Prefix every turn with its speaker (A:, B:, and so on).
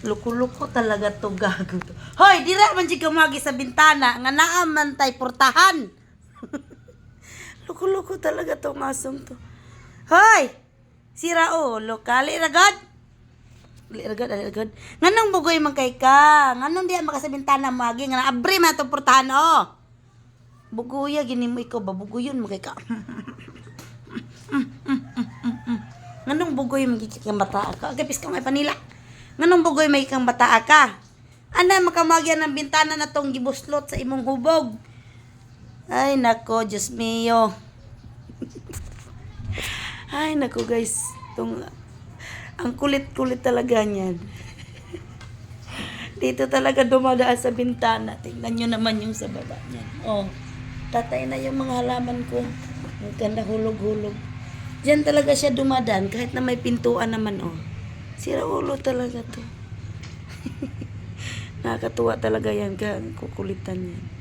A: Luko-luko talaga to gago to. Hoy, dira man jud kamagi sa bintana nga naa man tay portahan. Luko-luko talaga tong asong to. Hoy! Sira ulo ka. Ali ragad. Ali ragad, ali ragad. Nganong bugoy man kay ka? Nganong diya maka sa bintana magi nga abri man tong portahan oh. Buguya gini mo ikaw ba buguyon mo kay ka. Nganong bugoy magiging kang bata ka? Agapis ka may panila. Nganong bugoy may kang bata ka? Ana makamagyan ng bintana na tong gibuslot sa imong hubog. Ay nako, Diyos mio. Ay nako guys, tong ang kulit-kulit talaga niyan. Dito talaga dumadaan sa bintana. Tingnan nyo naman yung sa baba niyan. Oh, tatay na yung mga halaman ko. Ang ganda hulog-hulog. Diyan talaga siya dumadaan kahit na may pintuan naman oh. Sira ulo talaga to. Nakakatuwa talaga yan, kukulitan yan.